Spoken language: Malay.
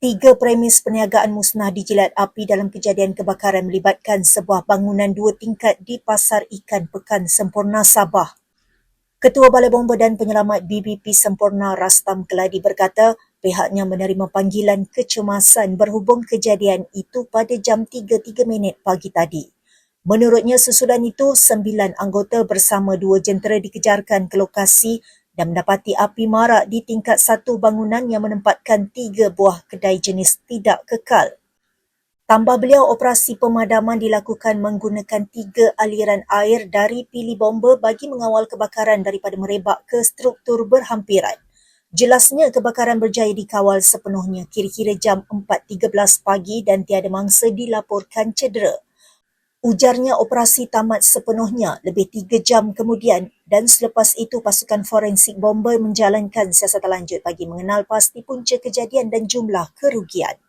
Tiga premis perniagaan musnah dijilat api dalam kejadian kebakaran melibatkan sebuah bangunan dua tingkat di Pasar Ikan Pekan Semporna, Sabah. Ketua Balai Bomba dan Penyelamat BBP Semporna Rastam Keladi berkata pihaknya menerima panggilan kecemasan berhubung kejadian itu pada jam 3.3 minit pagi tadi. Menurutnya sesudah itu, sembilan anggota bersama dua jentera dikejarkan ke lokasi dan mendapati api marak di tingkat satu bangunan yang menempatkan tiga buah kedai jenis tidak kekal. Tambah beliau, operasi pemadaman dilakukan menggunakan tiga aliran air dari pili bomba bagi mengawal kebakaran daripada merebak ke struktur berhampiran. Jelasnya kebakaran berjaya dikawal sepenuhnya kira-kira jam 4.13 pagi dan tiada mangsa dilaporkan cedera. Ujarnya operasi tamat sepenuhnya lebih tiga jam kemudian dan selepas itu pasukan forensik bomba menjalankan siasatan lanjut bagi mengenal pasti punca kejadian dan jumlah kerugian.